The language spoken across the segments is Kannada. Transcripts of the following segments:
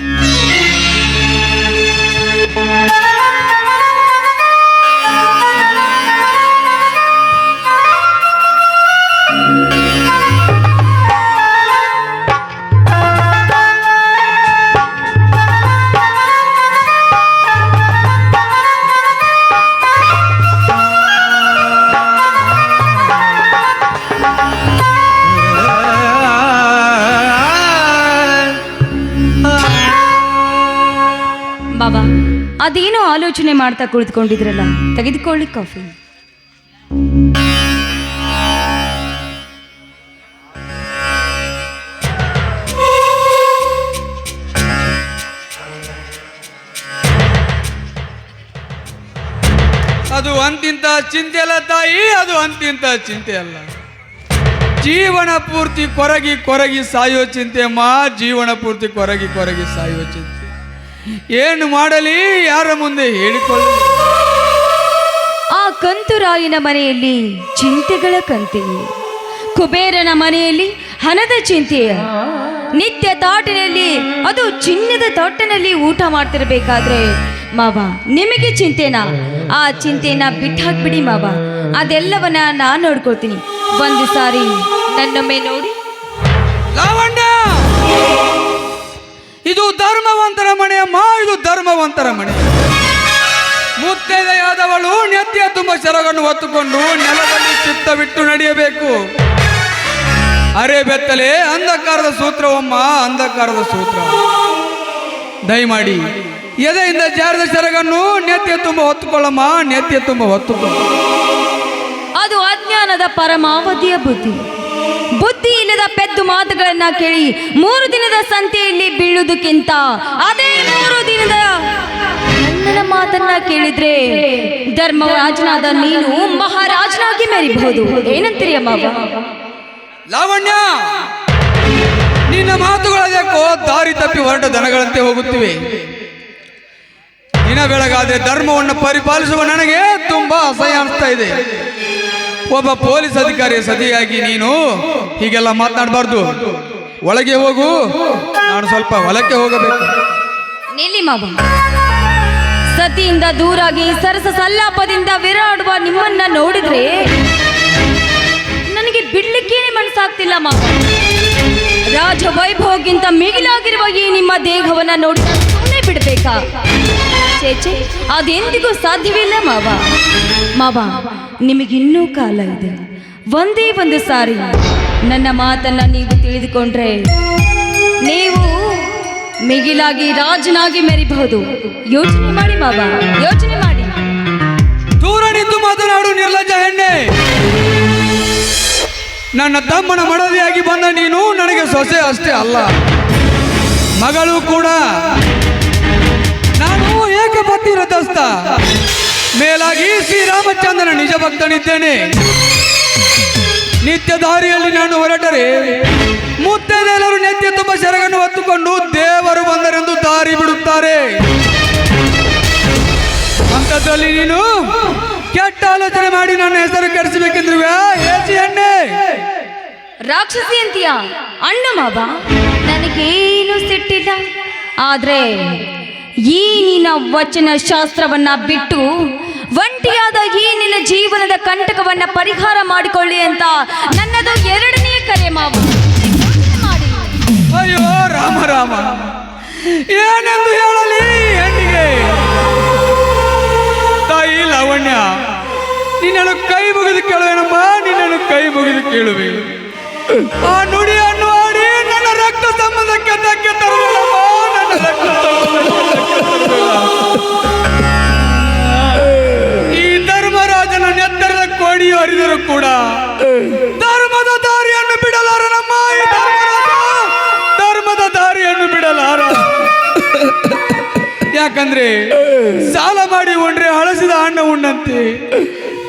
Yeah. ಬಾಬಾ, ಅದೇನೋ ಆಲೋಚನೆ ಮಾಡ್ತಾ ಕುಳಿತುಕೊಂಡಿದ್ರಲ್ಲ, ತೆಗೆದುಕೊಳ್ಳಿ ಕಾಫಿ. ಅದು ಅಂತಿಂತ ಚಿಂತೆ ಅಲ್ಲ ತಾಯಿ, ಅದು ಅಂತಿಂತ ಚಿಂತೆ ಅಲ್ಲ. ಜೀವನ ಪೂರ್ತಿ ಕೊರಗಿ ಕೊರಗಿ ಸಾಯೋ ಚಿಂತೆ ಮಾ, ಜೀವನ ಪೂರ್ತಿ ಕೊರಗಿ ಕೊರಗಿ ಸಾಯೋ ಚಿಂತೆ. ಏನು ಮಾಡಲಿ? ಯಾರ ಮುಂದೆ ಹೇಳಿಕೊಳ್ಳಿ ಆ ಕಂತುರಾಯಿನ ಮನೆಯಲ್ಲಿ ಚಿಂತೆಗಳ ಕಂತೆ ಕುಬೇರನ ಮನೆಯಲ್ಲಿ ಹಣದ ಚಿಂತೆಯ ನಿತ್ಯ ತಾಟಿನಲ್ಲಿ ಅದು ಚಿನ್ನದ ತಾಟಿನಲ್ಲಿ ಊಟ ಮಾಡ್ತಿರಬೇಕಾದ್ರೆ ಮಾವ ನಿಮಗೆ ಚಿಂತೆನಾ? ಆ ಚಿಂತೆನ ಬಿಟ್ಟು ಹಾಕ್ಬಿಡಿ ಮಾವ. ಅದೆಲ್ಲವನ್ನ ನಾನು ನೋಡ್ಕೊಳ್ತೀನಿ. ಒಂದು ಸಾರಿ ನನ್ನೊಮ್ಮೆ ನೋಡಿ. ಲಾವಣ್ಯ! ಇದು ಧರ್ಮವಂತರ ಮನೆ ಅಮ್ಮ ಇದು ಧರ್ಮವಂತರ ಮನೆ ಮುತ್ತೈದೆಯಾದವಳು ನೆತ್ತಿಯ ತುಂಬ ಸೆರಗನ್ನು ಹೊತ್ತುಕೊಂಡು ನೆಲದಲ್ಲಿ ಚಿತ್ತ ಬಿಟ್ಟು ನಡೆಯಬೇಕು. ಅರೆ ಬೆತ್ತಲೆ, ಅಂಧಕಾರದ ಸೂತ್ರವಮ್ಮ, ಅಂಧಕಾರದ ಸೂತ್ರ. ದಯಮಾಡಿ, ಎದೆಯಿಂದ ಜಾರದ ಸೆರಗನ್ನು ನೆತ್ತಿಯ ತುಂಬ ಹೊತ್ತುಕೊಳ್ಳಮ್ಮ, ನೆತ್ತಿಯ ತುಂಬ ಹೊತ್ತುಕೊಳ್ಳ ಅದು ಅಜ್ಞಾನದ ಪರಮಾವಧಿಯ ಬುದ್ಧಿ. ಬುದ್ಧಿ ಇಲ್ಲದ ಪೆದ್ದು ಮಾತುಗಳನ್ನ ಕೇಳಿ ಮೂರು ದಿನದ ಸಂತೆಯಲ್ಲಿ ಬೀಳುವುದಕ್ಕಿಂತ ಅದೇ ಮೂರು ದಿನದ ನನ್ನ ಮಾತನ್ನ ಕೇಳಿದ್ರೆ ಧರ್ಮರಾಜನಾದ ನೀನು ಮಹಾರಾಜನಾಗಿ ಮೆರಿಬಹುದು. ಏನಂತೀರಿ ಅಮ್ಮ ಲಾವಣ್ಯ, ನಿನ್ನ ಮಾತುಗಳೇಕೋ ದಾರಿ ತಪ್ಪಿ ಹೊರಟ ದನಗಳಂತೆ ಹೋಗುತ್ತಿವೆ. ದಿನ ಬೆಳಗಾದ್ರೆ ಧರ್ಮವನ್ನು ಪರಿಪಾಲಿಸುವ ನನಗೆ ತುಂಬಾ ಅಸಹ್ಯ ಅನಿಸ್ತಾ ಇದೆ. ಒಬ್ಬ ಪೊಲೀಸ್ ಅಧಿಕಾರಿ ಸತಿಯಾಗಿ ನೀನು ಹೀಗೆಲ್ಲ ಮಾತನಾಡಬಾರ್ದು. ಒಳಗೆ ಹೋಗು. ನಾನು ಸ್ವಲ್ಪ ಹೊಲಕ್ಕೆ ಹೋಗಬೇಕು. ನಿಲ್ಲಿ ಮಾವ. ಸತಿಯಿಂದ ದೂರಾಗಿ ಸರಸ ಸಲ್ಲಾಪದಿಂದ ವಿರಾಡುವ ನಿಮ್ಮನ್ನ ನೋಡಿದ್ರೆ ನನಗೆ ಬಿಡ್ಲಿಕ್ಕೇನೆ ಮನಸ್ಸಾಗ್ತಿಲ್ಲ ಮಾವ. ರಾಜ ವೈಭವಕ್ಕಿಂತ ಮಿಗಿಲಾಗಿರುವ ಈ ನಿಮ್ಮ ದೇಹವನ್ನ ನೋಡಿ ಸುಮ್ಮನೆ ಬಿಡ್ಬೇಕಾ? ಚೇಚೆ ಅದೆಂದಿಗೂ ಸಾಧ್ಯವಿಲ್ಲ ಮಾವ. ಮಾವ ನಿಮಗಿನ್ನೂ ಕಾಲ ಇದೆ. ಒಂದೇ ಒಂದು ಸಾರಿ ನನ್ನ ಮಾತನ್ನ ನೀವು ತಿಳಿದುಕೊಂಡ್ರೆ ನೀವು ಮಿಗಿಲಾಗಿ ರಾಜನಾಗಿ ಮೆರಿಬಹುದು. ಯೋಚನೆ ಮಾಡಿ ಬಾಬಾ ಯೋಚನೆ ಮಾಡಿ. ದೂರ ನಿಂತು ಮಾತನಾಡು ನಿರ್ಲಜ್ಜ ಹೆಣ್ಣೆ. ನನ್ನ ತಮ್ಮನ ಮಡದಿಯಾಗಿ ಬಂದ ನೀನು ನನಗೆ ಸೊಸೆ ಅಷ್ಟೇ ಅಲ್ಲ. ಮಗಳು ಕೂಡ. ನಾನು ಏಕಪತ್ನಿ ರಥಸ್ಥ. ಮೇಲಾಗಿ ಶ್ರೀರಾಮಚಂದ್ರನ ನಿಜ ಭಕ್ತನಿದ್ದೇನೆ. ನಿತ್ಯ ದಾರಿಯಲ್ಲಿ ನಾನು ಹೊರಟರೆ. ಮುತ್ತೈದೆಲ್ಲರೂ ನೆತ್ತಿ ತುಂಬ ಸೆರಗನ್ನು ಹೊತ್ತುಕೊಂಡು ದೇವರು ಬಂದರೆಂದು ದಾರಿ ಬಿಡುತ್ತಾರೆ. ಅಂಥದ್ರಲ್ಲಿ ನೀನು ಕೆಟ್ಟ ಆಲೋಚನೆ ಮಾಡಿ ನನ್ನ ಹೆಸರು ಕೆಡಿಸಬೇಕೆಂದ್ರುವೆ? ಏಸಿ ಎಣ್ಣೆ ರಾಕ್ಷಸಿ ಅಂತೀಯ? ಅಣ್ಣ ಮಾವ, ನನಗೇನು ಸಿಟ್ಟಿಲ್ಲ. ಆದ್ರೆ ಈ ನಿನ್ನ ವಚನ ಶಾಸ್ತ್ರವನ್ನ ಬಿಟ್ಟು ಒಂಟಿಯಾದ ಈ ನಿನ್ನ ಜೀವನದ ಕಂಟಕವನ್ನ ಪರಿಹಾರ ಮಾಡಿಕೊಳ್ಳಿ ಅಂತ ನನ್ನದು ಎರಡನೇ ಕರೆ ಮಾವು. ಮಾಡಿ ಅಯ್ಯೋ, ರಾಮ ರಾಮ. ಏನೆಂದು ಹೇಳಲಿ ಹೆಣ್ಣಿಗೆ? ತಾಯಿ ಲಾವಣ್ಯ, ನಿನ್ನನ್ನು ಕೈ ಮುಗಿದು ಕೇಳುವೇನಮ್ಮ, ನಿನ್ನನ್ನು ಕೈ ಮುಗಿದು ಕೇಳುವೆ. ಆ ನುಡಿಯನ್ನು ಆಡಿ ನನ್ನ ರಕ್ತ ಸಂಬಂಧಕ್ಕೆ ತಕ್ಕೆ ತರುವ ನನ್ನ ರಕ್ತ ಸಂಬಂಧಕ್ಕೆ ಹರಿದರು ಕೂಡ ಧರ್ಮದ ದಾರಿಯನ್ನು ಬಿಡಲಾರನಮ್ಮ ಈ ಧರ್ಮರಾಜ ಧರ್ಮದ ದಾರಿಯನ್ನು ಬಿಡಲಾರ. ಯಾಕಂದ್ರೆ ಸಾಲ ಮಾಡಿ ಉಂಡ್ರೆ ಹಳಸಿದ ಹಣ್ಣು ಉಣ್ಣಂತೆ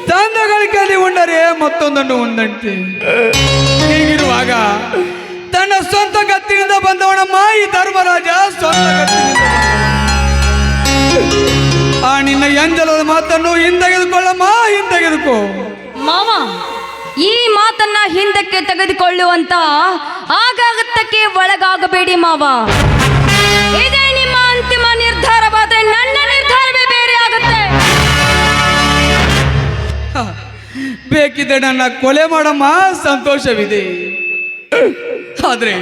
ತಂದಗಳಿಕೆಯಲ್ಲಿ ಉಂಡರೆ ಮತ್ತೊಂದನ್ನು ಉಂಡಂತೆ. ಹೀಗಿರುವಾಗ ತನ್ನ ಸ್ವಂತ ಗತ್ತಿನಿಂದ ಬಂದವನಮ್ಮ ಮಾಯಿ ಧರ್ಮರಾಜ ಸ್ವಂತ ಗತ್ತಿನಿಂದ ಆ ನಿನ್ನ ಎಂಜಲದ ಮಾತನ್ನು ಹಿಂದೆಗೆದುಕೊಳ್ಳಮ್ಮ ಹಿಂತೆಗೆದುಕೋ ಮಾವ, ಈ ಮಾತನ್ನ ಹಿಂದಕ್ಕೆ ತೆಗೆದುಕೊಳ್ಳುವಂತ ಆಗಾಗತ್ತಕ್ಕೆ ಒಳಗಾಗಬೇಡಿ ಮಾವ. ಇದೇ ನಿಮ್ಮ ಅಂತಿಮ ನಿರ್ಧಾರವಾದ್ರೆ ನನ್ನ ನಿರ್ಧಾರವೇ ಬೇರೆ ಆಗುತ್ತೆ. ಬೇಕಿದ್ರೆ ನನ್ನ ಕೊಲೆ ಮಾಡಮ್ಮ, ಸಂತೋಷವಿದೆ. ಆದ್ರೆ,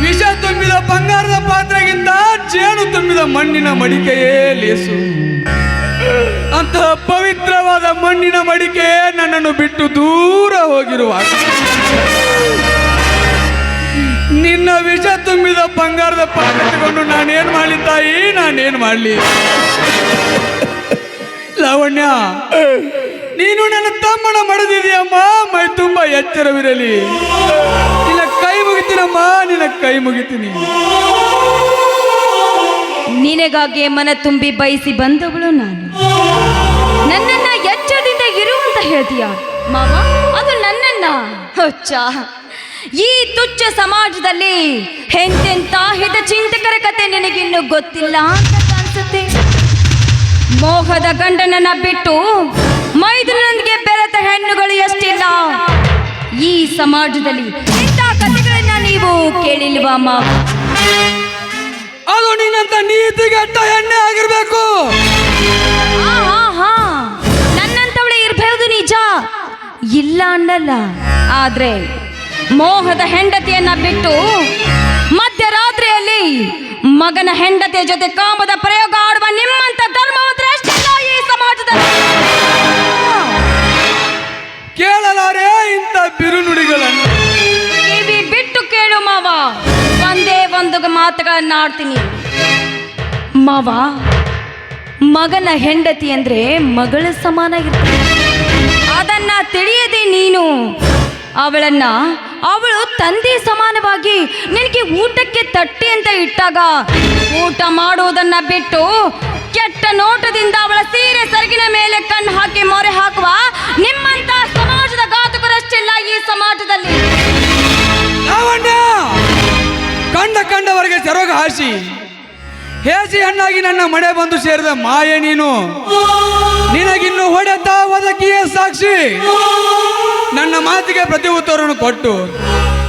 ವಿಷ ತುಂಬಿದ ಬಂಗಾರದ ಪಾತ್ರೆಗಿಂತ ಜೇನು ತುಂಬಿದ ಮಣ್ಣಿನ ಮಡಿಕೆಯೇ ಲೇಸು. ಅಂತಹ ಪವಿತ್ರವಾದ ಮಣ್ಣಿನ ಮಡಿಕೆ ನನ್ನನ್ನು ಬಿಟ್ಟು ದೂರ ಹೋಗಿರುವ ನಿನ್ನ ವಿಷ ತುಂಬಿದ ಬಂಗಾರದ ಪಾಕೊಂಡು ತಗೊಂಡು ನಾನೇನ್ ಮಾಡಲಿ ತಾಯಿ? ನಾನೇನ್ ಮಾಡಲಿ? ಲಾವಣ್ಯ, ನೀನು ನನ್ನ ತಮ್ಮನ ಮಡದಿದೆಯಮ್ಮ. ಮೈ ತುಂಬಾ ಎಚ್ಚರವಿರಲಿ. ನಿನ್ನ ಕೈ ಮುಗಿತೀನಮ್ಮ, ನಿನ್ನ ಕೈ ಮುಗಿತೀನಿ. ನಿನಗಾಗಿ ಮನ ತುಂಬಿ ಬಯಸಿ ಬಂದವಳು ನಾನು. ನನ್ನನ್ನ ಎಚ್ಚರದಿಂದ ಇರುವಂತ ಹೇಳ್ತೀಯ? ಮಾವ ಅದು ನನ್ನನ್ನ. ಹೊಚ್ಚ. ಈ ತುಚ್ಚ ಸಮಾಜದಲ್ಲಿ ಎಂತೆಂತ ಹಿತ ಚಿಂತಕರ ಕತೆ ನಿನಗಿನ್ನು ಗೊತ್ತಿಲ್ಲ ಅಂತ ಕಾಣಿಸುತ್ತೆ. ಮೋಹದ ಗಂಡನನ್ನ ಬಿಟ್ಟು ಮೈದುನೊಂದಿಗೆ ಬೆರೆತ ಹೆಣ್ಣುಗಳು ಎಷ್ಟಿಲ್ಲ? ಈ ಸಮಾಜದಲ್ಲಿ ಇಂಥ ಕಥೆಗಳನ್ನ ನೀವು ಕೇಳಿಲ್ವಾ ಮಾವ? ಅದು ನಿನ್ನಂತ ನೀತಿಗೆಟ್ಟ ಎಣ್ಣೆ ಆಗಿರ್ಬೇಕು. ಆ, ಹಾ ಹಾ ನನ್ನಂತವಳೆ ಇರಬಹುದು ನಿಜ. ಇಲ್ಲ ಅನ್ನಲ್ಲ. ಆದ್ರೆ ಮೋಹದ ಹೆಂಡತಿಯನ್ನ ಬಿಟ್ಟು ಮಧ್ಯರಾತ್ರಿಯಲ್ಲಿ ಮಗನ ಹೆಂಡತಿಯ ಜೊತೆ ಕಾಮದ ಪ್ರಯೋಗ ಆಡುವ ನಿಮ್ಮಂತ ಧರ್ಮವಂತರಷ್ಟಿಲ್ಲ ಈ ಸಮಾಜದಲ್ಲಿ. ಕೇಳಲಾರೆ ಇಂಥ ಬಿರುನುಡಿಗಳನ್ನು. ಒಂದೇ ಮಾತುಗಳನ್ನು ಆಡ್ತೀನಿ. ಮಾವ, ಮಗನ ಹೆಂಡತಿ ಅಂದ್ರೆ ಮಗಳ ಸಮಾನ ಇರ್ತಾಳೆ. ಅದನ್ನ ತಿಳಿಯದೆ ನೀನು. ಅವಳನ್ನ ಅವಳು ತಂದೆ ಸಮಾನವಾಗಿ ನಿನಗೆ ಊಟಕ್ಕೆ ತಟ್ಟೆ ಅಂತ ಇಟ್ಟಾಗ ಊಟ ಮಾಡುವುದನ್ನ ಬಿಟ್ಟು ಕೆಟ್ಟ ನೋಟದಿಂದ ಅವಳ ಸೀರೆ ಸರಗಿನ ಮೇಲೆ ಕಣ್ಣು ಹಾಕಿ ಮೊರೆ ಹಾಕುವ ನಿಮ್ಮಂತ ಸಮಾಜದ ಘಾತಕರಷ್ಟಿಲ್ಲ ಈ ಸಮಾಜದಲ್ಲಿ. ಕಂಡವರೆಗೆ ಹಾಸಿ. ಹೇಸಿ ಹಣ್ಣಾಗಿ ನನ್ನ ಮನೆ ಬಂದು ಸೇರಿದ ಮಾಯೆ ನೀನು. ನಿನಗಿನ್ನು ಹೊಡೆತ ಒದಕಿಯೇ ಸಾಕ್ಷಿ. ನನ್ನ ಮಾತಿಗೆ ಪ್ರತಿ ಉತ್ತರವನ್ನು ಕೊಟ್ಟು.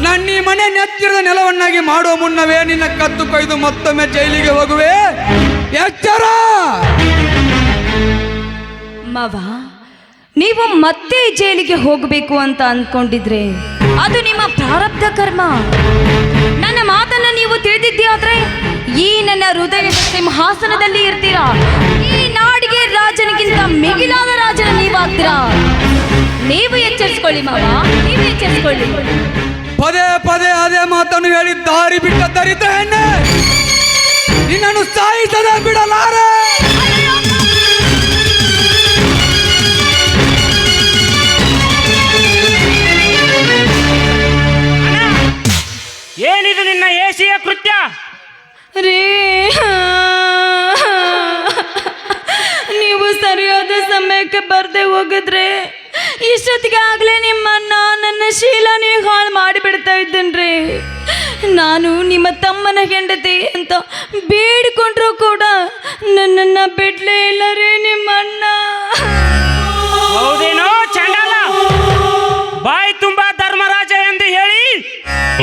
ನನ್ನ ಈ ಮನೆ ನೆತ್ತಿರದ ನೆಲವನ್ನಾಗಿ ಮಾಡುವ ಮುನ್ನವೇ ನಿನ್ನ ಕತ್ತು ಕೊಯ್ದು ಮತ್ತೊಮ್ಮೆ ಜೈಲಿಗೆ ಹೋಗುವೆ. ಎಚ್ಚರ. ಮವ, ನೀವು ಮತ್ತೆ ಜೈಲಿಗೆ ಹೋಗಬೇಕು ಅಂತ ಅನ್ಕೊಂಡಿದ್ರೆ ಅದು ನಿಮ್ಮ ಪ್ರಾರಬ್ಧ ಕರ್ಮ. ನನ್ನ ಮಾತನ್ನ ನೀವು ಈ ನನ್ನ ಹೃದಯದ ಸಿಂಹಾಸನದಲ್ಲಿ ಇರ್ತೀರಾ? ಈ ನಾಡಿಗೆ ರಾಜನಿಗಿಂತ ಮಿಗಿಲಾದ ರಾಜನ ನೀವಾಗ್ತೀರಾ? ನೀವು ಎಚ್ಚರಿಸ್ಕೊಳ್ಳಿ ಮಾವ ನೀವು ಎಚ್ಚರಿಸ್ಕೊಳ್ಳಿ. ಪದೇ ಪದೇ ಅದೇ ಮಾತನ್ನು ಹೇಳಿ ದಾರಿ ಬಿಟ್ಟ ದರಿದ್ರ ಹೆಣ್ಣೆ! ನಿನ್ನನ್ನು ಸಾಯಿಸದೆ ಬಿಡಲಾರೆ! ಏನಿದು ನಿನ್ನ ಏಸಿಯ ಕೃತ್ಯ? ರೀ ನೀವು ಸರಿಯಾದ ಸಮಯಕ್ಕೆ ಬರ್ದೆ ಹೋಗಿದ್ರೆ ಇಷ್ಟೊತ್ತಿಗೆ ಆಗಲೇ ನಿಮ್ಮನ್ನ ನನ್ನ ಶೀಲನೇ ಹಾಳು ಮಾಡಿಬಿಡ್ತಾ ಇದ್ದೇನ್ರಿ. ನಾನು ನಿಮ್ಮ ತಮ್ಮನ ಹೆಂಡತಿ ಅಂತ ಬೇಡಿಕೊಂಡ್ರು ಕೂಡ ನನ್ನನ್ನ ಬಿಡ್ಲೇ ಇಲ್ಲ ರೀ ನಿಮ್ಮಣ್ಣ. ಹೌದೇನೋ ಚಂಡಾಲ? ಬಾಯಿ ತುಂಬಾ ಧರ್ಮರಾಜ ಎಂದು ಹೇಳಿ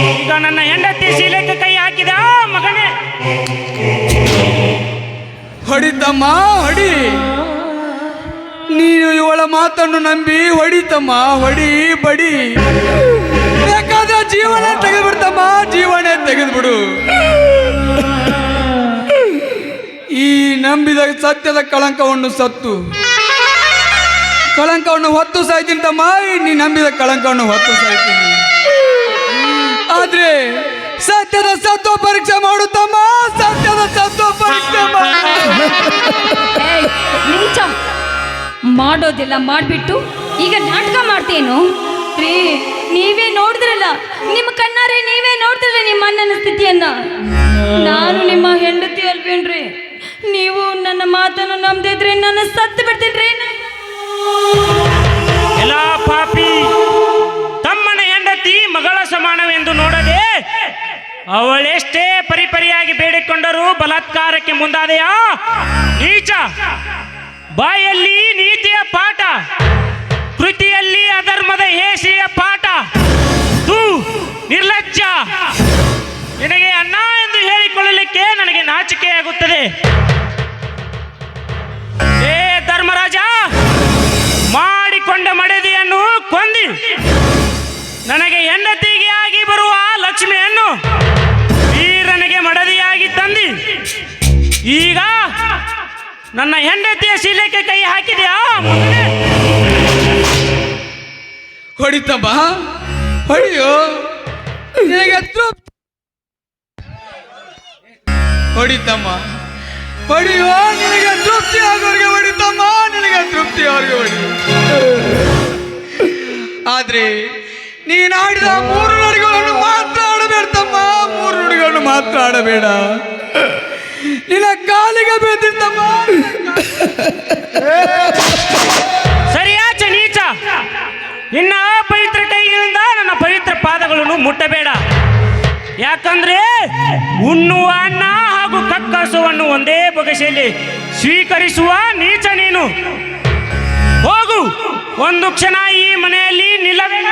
ಈಗ ನನ್ನ ಹೆಂಡತಿ ಶೀಲಕ್ಕೆ ಕೈ ಹಾಕಿದ ಮಗನೇ. ಹೊಡಿತಮ್ಮ ಹೊಡಿ. ಮಾತನ್ನು ನಂಬಿ ಹೊಡಿತಮ್ಮ ಹೊಡಿ, ಬಡಿ. ಬೇಕಾದ ಜೀವನ ತೆಗೆದ್ಬಿಡ್ತಮ್ಮ, ಜೀವನ ತೆಗೆದ್ಬಿಡು. ಈ ನಂಬಿದ ಸತ್ಯದ ಕಳಂಕವನ್ನು ಸತ್ತು. ಕಳಂಕವನ್ನು ಹೊತ್ತು ಸಾಯ್ತೀನಿ ತಮ್ಮ ನೀ ನಂಬಿದ ಕಳಂಕವನ್ನು ಹೊತ್ತು ಸಾಯ್ತೀನಿ. ಆದ್ರೆ ಸತ್ಯದ ಸತ್ವ ಪರೀಕ್ಷೆ ಮಾಡುತ್ತಮ್ಮ ಸತ್ಯದ ಸತ್ವ ಪರೀಕ್ಷೆ ಮಾಡು. ಮಾಡೋದೆಲ್ಲ ಮಾಡಿಬಿಟ್ಟು ಈಗ ನಾಟಕ ಮಾಡ್ತೇನು? ರೀ, ನೀವೇ ನೋಡಿದ್ರಲ್ಲ, ನಿಮ್ಮ ಕಣ್ಣಾರೆ ನೀವೇ ನೋಡಿದ್ರಲ್ಲ ನಿಮ್ಮ ಅಣ್ಣನ ಸ್ಥಿತಿಯನ್ನ? ನಾನು ನಿಮ್ಮ ಹೆಂಡತಿ ಅಲ್ವೇನ್ರಿ ನೀವು ನನ್ನ ಮಾತನ್ನು ನಂಬದಿದ್ರೆ ನನ್ನ ಸತ್ತು ಬಿಡ್ತೀನಿ ಎಲ್ಲ ಪಾಪಿ, ತಮ್ಮನ ಹೆಂಡತಿ ಮಗಳ ಸಮಾನವೆಂದು ನೋಡದೆ ಅವಳೆಷ್ಟೇ ಪರಿಪರಿಯಾಗಿ ಬೇಡಿಕೊಂಡರೂ ಬಲಾತ್ಕಾರಕ್ಕೆ ಮುಂದಾದೆಯಾ? ನೀಚ ಬಾಯಲ್ಲಿ ನೀತಿಯ ಪಾಠ ಕೃತಿಯಲ್ಲಿ ನನ್ನ ಹೆಂಡತಿಯ ಶೀಲಕ್ಕೆ ಕೈ ಹಾಕಿದ್ಯಾ? ಹೊಡಿತಮ್ಮ ಹೊಡಿಯೋ. ನಿನಗೆ ತೃಪ್ತಿ ಹೊಡಿತಮ್ಮ ಹೊಡಿಯೋ. ನಿನಗೆ ತೃಪ್ತಿ ಆಗೋರಿಗೆ ಹೊಡಿತಮ್ಮ ನಿನಗೆ ತೃಪ್ತಿ ಅವ್ರಿಗೆ ಹೊಡಿ. ಆದ್ರೆ ನೀನು ಆಡಿದ ಮೂರು ನುಡಿಗಳನ್ನು ಮಾತ್ರ ಆಡಬೇಡ್ತಮ್ಮ ಮೂರು ನುಡಿಗಳನ್ನು ಮಾತ್ರ ಆಡಬೇಡ. ನಿನ್ನ ಕಾಲಿಗೆ ಬೀಳ್ತಿತ್ತಮ್ಮ ಸರಿಯಾಚ ನೀಚ. ನಿನ್ನ ಪವಿತ್ರ ಕೈಗಳಿಂದ ನನ್ನ ಪವಿತ್ರ ಪಾದಗಳನ್ನು ಮುಟ್ಟಬೇಡ. ಯಾಕಂದ್ರೆ ಉಣ್ಣುವ ಅನ್ನ ಹಾಗೂ ಕಕ್ಕಸುವನ್ನು ಒಂದೇ ಬಗೆಸೆಯಲ್ಲಿ ಸ್ವೀಕರಿಸುವ ನೀಚ ನೀನು. ಹೋಗು ಒಂದು ಕ್ಷಣ ಈ ಮನೆಯಲ್ಲಿ ನಿಲ್ಲಬೇಡ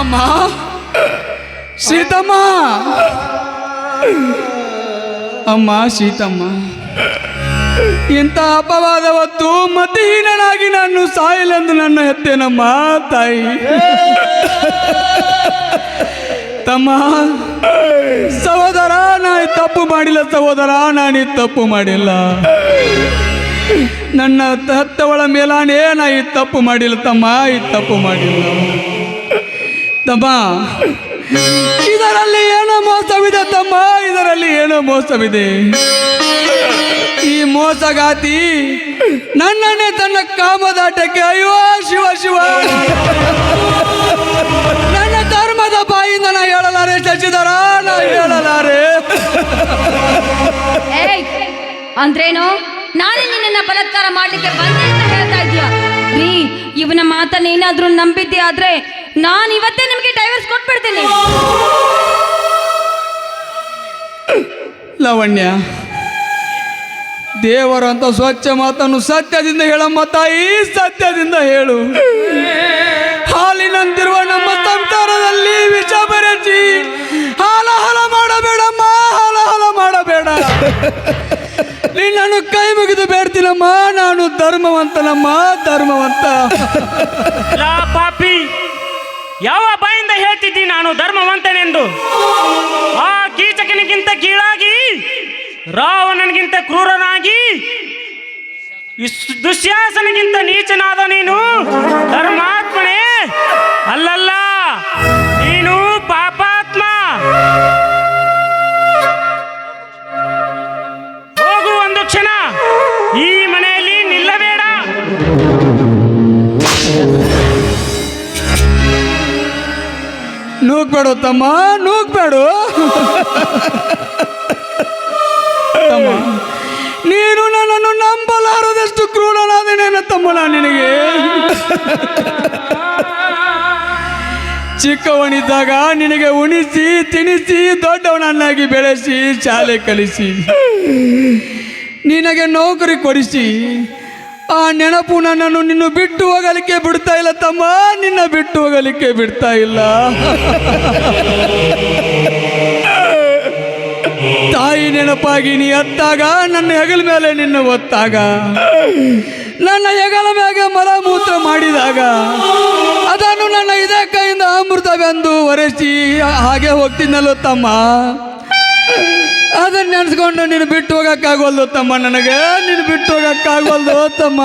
ಅಮ್ಮ ಸೀತಮ್ಮ! ಅಮ್ಮ, ಸೀತಮ್ಮ. ಇಂಥ ಅಪವಾದ ಹೊತ್ತು ಮತಿಹೀನನಾಗಿ ನಾನು ಸಾಯಿಲೆಂದು ನನ್ನ ಹೆತ್ತೇನಮ್ಮ, ತಾಯಿ. ತಮ್ಮ, ಸಹೋದರ ನಾನು ತಪ್ಪು ಮಾಡಿಲ್ಲ, ಸಹೋದರ ನಾನು ತಪ್ಪು ಮಾಡಿಲ್ಲ. ನನ್ನ ಹತ್ತವಳ ಮೇಲಾನೇ ನಾ ಈ ತಪ್ಪು ಮಾಡಿಲ್ಲ, ತಮ್ಮ, ಈ ತಪ್ಪು ಮಾಡಿಲ್ಲ. ತಮ್ಮ. ಇದರಲ್ಲಿ ಏನೋ ಮೋಸವಿದೆ ತಮ್ಮ? ಇದರಲ್ಲಿ ಏನೋ ಮೋಸವಿದೆ? ಈ ಮೋಸಗಾತಿ ನನ್ನನ್ನೇ ತನ್ನ ಕಾಮದಾಟಕ್ಕೆ ಅಯ್ಯೋ, ಶಿವ ಶಿವ. ನನ್ನ ಧರ್ಮದ ಬಾಯಿಂದ ನಾ ಹೇಳಲಾರೆ ಶಶಿಧರ ನಾ ಹೇಳಲಾರೆ. ಅಂದ್ರೇನು? ನಾನೇ ನಿನ್ನ ಬಲಾತ್ಕಾರ ಮಾಡ್ಲಿಕ್ಕೆ ಬಂದೆ ಅಂತ ಹೇಳ್ತಾ ಇದೀಯ ರೀ, ಇವನ ಮಾತನ್ನ ಏನಾದ್ರೂ ನಂಬಿದ್ದೆ ಆದ್ರೆ ನಾನು ಇವತ್ತೇ ನಿಮಗೆ ಡೈವರ್ಸ್ ಕೊಟ್ಬಿಡ್ತೀನಿ. ಲಾವಣ್ಯ ದೇವರಂತ ಸ್ವಚ್ಛ ಮಾತನ್ನು ಸತ್ಯದಿಂದ ಹೇಳಮ್ಮ ತಾಯಿ ಸತ್ಯದಿಂದ ಹೇಳು. ಹಾಲಿನಂತಿರುವ ನಮ್ಮ ಸಂಸಾರದಲ್ಲಿ ವಿಷ ಬೆರೆಸಿ ಹಾಲ ಹಾಲ ಮಾಡಬೇಡಮ್ಮ ಹಾಲ ಹಾಲ ಮಾಡಬೇಡ. ನಿನ್ನನ್ನು ಕೈ ಮುಗಿದು ಬೇಡ್ತೀನಮ್ಮ ನಾನು ಧರ್ಮವಂತನಮ್ಮ ಧರ್ಮವಂತ. ಪಾಪಿ. ಯಾವ ಬಾಯಿಂದ ಹೇಳ್ತಿದ್ದಿ ನಾನು ಧರ್ಮವಂತನೆಂದು? ಆ ಕೀಚಕನಿಗಿಂತ ಕೀಳಾಗಿ, ರಾವಣನಿಗಿಂತ ಕ್ರೂರನಾಗಿ ದುಶ್ಯಾಸನಗಿಂತ ನೀಚನಾದ ನೀನು ಧರ್ಮಾತ್ಮನೇ ಅಲ್ಲಲ್ಲ. ನೂಗ್ಬೇಡು ತಮ್ಮ ನೂಗ್ಬೇಡು. ತಮ್ಮ, ನೀನು ನನ್ನನ್ನು ನಂಬಲಾರದಷ್ಟು ಕ್ರೂರನಾದನೇನ ತಮ್ಮ ನಾನು ನಿನಗೆ. ಚಿಕ್ಕವನಿದ್ದಾಗ ನಿನಗೆ ಉಣಿಸಿ, ತಿನಿಸಿ, ದೊಡ್ಡವನನ್ನಾಗಿ ಬೆಳೆಸಿ, ಶಾಲೆ ಕಲಿಸಿ. ನಿನಗೆ ನೌಕರಿ ಕೊಡಿಸಿ. ಆ ನೆನಪು ನನ್ನನ್ನು ನಿನ್ನ ಬಿಟ್ಟು ಹೋಗಲಿಕ್ಕೆ ಬಿಡ್ತಾ ಇಲ್ಲ ತಮ್ಮ. ನಿನ್ನ ಬಿಟ್ಟು ಹೋಗಲಿಕ್ಕೆ ಬಿಡ್ತಾ ಇಲ್ಲ. ತಾಯಿ ನೆನಪಾಗಿ ನೀ ಅತ್ತಾಗ, ನನ್ನ ಹೆಗಲ ಮೇಲೆ ನಿನ್ನ ಒತ್ತಾಗ. ನನ್ನ ಹೆಗಲ ಮೇಲೆ ಮಲಮೂತ್ರ ಮಾಡಿದಾಗ, ಅದನ್ನು ನನ್ನ ಇದೇ ಕೈಯಿಂದ ಅಮೃತವೆಂದು ಒರೆಸಿ ಹಾಗೆ ಹೋಗ್ತೀನಲ್ಲೋ ತಮ್ಮ. ನೆನ್ಸ್ಕೊಂಡು ನೀನು ಬಿಟ್ಟು ಹೋಗಕ್ಕಾಗೋಲ್ದು ತಮ್ಮ ನನಗೆ? ನೀನು ಬಿಟ್ಟು ಹೋಗಕ್ಕಾಗೋಲ್ದು ತಮ್ಮ?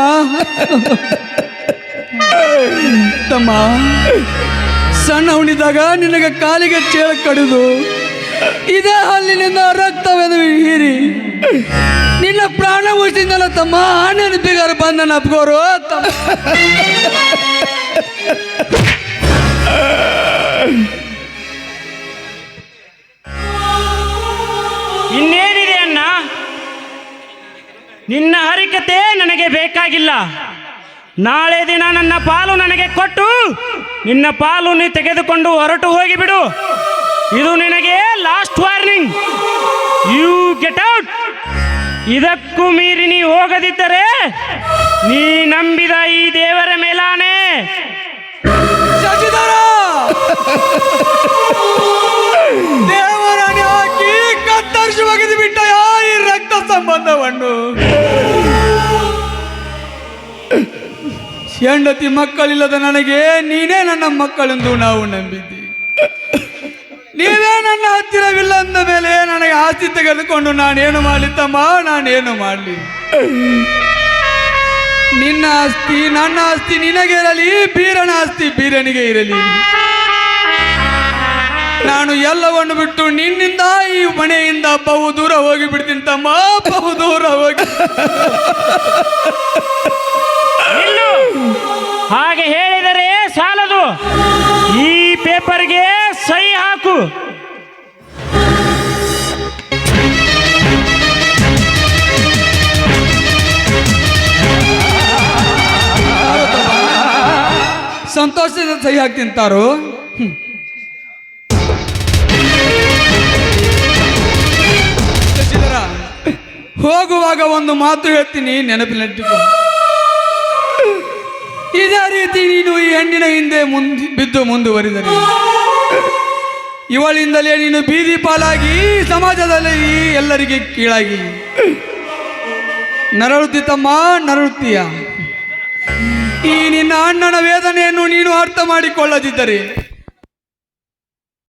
ತಮ್ಮ, ಸಣ್ಣ ಹುಣಿದಾಗ ನಿನಗೆ ಕಾಲಿಗೆ ಚೇಳ ಕಡಿದು, ಇದೇ ಹಲ್ಲಿನಿಂದ ರಕ್ತವೆದು ಹೀರಿ, ನಿನ್ನ ಪ್ರಾಣ ಉಳಿಸಿದ್ನಲ್ಲ ತಮ್ಮ? ನೆನಪಿಗಾರ ಬಂದ ನಪ್ಕೋರು ತಮ್ಮ. ನಿನ್ನ ನನಗೆ ಬೇಕಾಗಿಲ್ಲ. ನಾಳೆ ದಿನ ನನ್ನ ಪಾಲು ನನಗೆ ಕೊಟ್ಟು, ನಿನ್ನ ಪಾಲು ನೀ ತೆಗೆದುಕೊಂಡು ಹೊರಟು ಹೋಗಿಬಿಡು. ಇದು ನಿನಗೆ last warning you get out ಇದಕ್ಕೂ ಮೀರಿ ನೀ ಹೋಗದಿದ್ದರೆ ನೀ ನಂಬಿದ ಈ ದೇವರ ಮೇಲಾನೆ. ದೇವರ ಹಾಕಿ ಕತ್ತರಿಸಿ ಒಗೆದು ಬಿಟ್ಟ ಈ ರಕ್ತ ಸಂಬಂಧವನ್ನು. ಹೆಂಡತಿ ಮಕ್ಕಳಿಲ್ಲದ ನನಗೆ ನೀನೇ ನನ್ನ ಮಕ್ಕಳೆಂದು ನಾವು ನಂಬಿದ್ದಿ. ನೀವೇ ನನ್ನ ಹತ್ತಿರವಿಲ್ಲ ಅಂದ ಮೇಲೆ ನನಗೆ ಆಸ್ತಿ ತೆಗೆದುಕೊಂಡು ನಾನೇನು ಮಾಡಲಿ ತಮ್ಮ ನಾನೇನು ಮಾಡಲಿ? ನಿನ್ನ ಆಸ್ತಿ, ನನ್ನ ಆಸ್ತಿ ನಿನಗೆ ಇರಲಿ, ಬೀರನ ಆಸ್ತಿ ಬೀರನಿಗೆ ಇರಲಿ. ನಾನು ಎಲ್ಲವನ್ನು ಬಿಟ್ಟು ನಿನ್ನಿಂದ ಈ ಮನೆಯಿಂದ ಬಹು ದೂರ ಹೋಗಿ ಬಿಡ್ತೀನಿ ತಮ್ಮ, ಬಹು ದೂರ ಹೋಗಿ. ನಿಲ್ಲು ಹಾಗೆ ಹೇಳಿದರೆ ಸಾಲದು. ಈ ಪೇಪರ್ಗೆ ಸಹಿ ಹಾಕು. ಸಂತೋಷದಿಂದ ಸಹಿ ಹಾಕ್ತಿಂತಾರು ತಾರು ಹೋಗುವಾಗ ಒಂದು ಮಾತು ಹೇಳ್ತೀನಿ ನೆನಪಿನಟ್ಟಿಕೊ ಇದೇ ರೀತಿ ನೀನು ಈ ಹೆಣ್ಣಿನ ಹಿಂದೆ ಮುಂದೆ, ಬಿದ್ದು ಮುಂದುವರಿದರೆ. ಇವಳಿಂದಲೇ ನೀನು ಬೀದಿ ಪಾಲಾಗಿ ಸಮಾಜದಲ್ಲಿ ಎಲ್ಲರಿಗೆ ಕೀಳಾಗಿ. ನರಳುತ್ತಿ ತಮ್ಮ, ನರಳುತ್ತೀಯ. ಈ ನಿನ್ನ ಅಣ್ಣನ ವೇದನೆಯನ್ನು ನೀನು ಅರ್ಥ ಮಾಡಿಕೊಳ್ಳದಿದ್ದರೆ